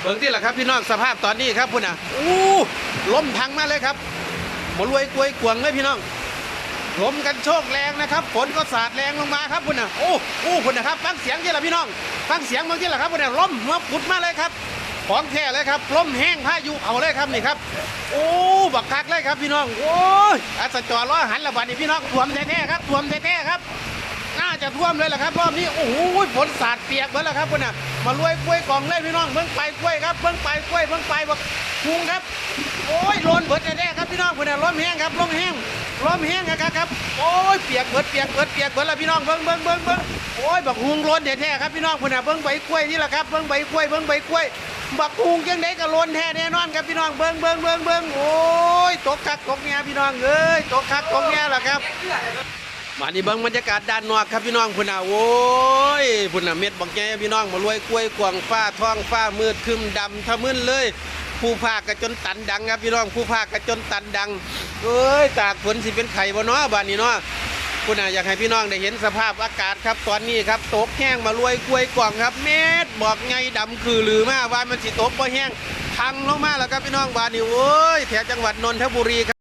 เบิ่งที่แหละครับพี่น้องสภาพตอนนี้ครับพุ่นอะอู้ล้มพังมากเลยครับหมารวยกลวยกวงเลยพี่น้องลมกันโชกแรงนะครับฝนก็สาดแรงลงมาครับพุ่นอะโอ้โอ้พุ่นนะครับฟังเสียงที่ละพี่น้องฟังเสียงเมื่อกี้แหละครับพุ่นอะล้มมาปุดมาเลยครับของแท้เลยครับล้มแห้งพายุเอาเลยครับนี่ครับโอ้บักคักเลยครับพี่น้องโอ้ยอัศจรล้อหันละบัดนี่พี่น้องท่วมแท้ๆครับท่วมแท้ๆครับน่าจะท่วมเลยแหละครับรอบนี้โอ้โหฝนสาดเปียกหมดแล้วครับคุณน่ะ มารวยกล้วยกล่องเลยพี่น้องเบิ่งไปกล้วยครับเบิ่งไปกล้วยเบิ่งไปบักคุงครับโอ้ยโลนเบิดแน่ๆครับพี่น้องคุณน่ะล้มแห้งครับล้มแห้งล้มแห้งครับครับโอ้ยเปียกเบิดเปียกเบิดเปียกเบิดแล้วพี่น้องเบิ่งเบิ่งเบิ่งเบิ่งโอ้ยบักหุงโลนแท้ๆครับพี่น้องคุณน่ะเบิ่งใบกล้วยนี่แหละครับเบิ่งใบกล้วยเบิ่งใบกล้วยบักหุงจังไดก็โลนแท้แน่นอนครับพี่น้องเบิ่งเบิ่งเบิ่งเบิ่งโอ้ยตกคักตกแง่พี่น้องเอ้ยตกคักตกแง่ล่ะครับ มานี่เบิ่งบรรยากาศด้านนอกครับพี่น้องพุ่นน่ะโว้ยพุ่นน่ะเม็ดบักแง่พี่น้องมารวยกล้วยกวางฟ้าท้องฟ้ามืดคึมดำทะมึนเลย ผู้ภาคกระจนตันดังครับพี่น้องผู้ภาคกระจนตันดังเอ้ยตากฝนสิเป็นไข่บ่เนาะบ้านนี้เนาะพุ่นน่ะอยากให้พี่น้องได้เห็นสภาพอากาศครับตอนนี้ครับตกแห้งมารวยกล้วยกวางครับ เม็ดบอกไงดำคือหรือมาว่ามันสิตกบ่แห้งพังลงมาแล้วครับพี่น้องบ้านนี้โอ้ยแถวจังหวัดนนทบุรีครับ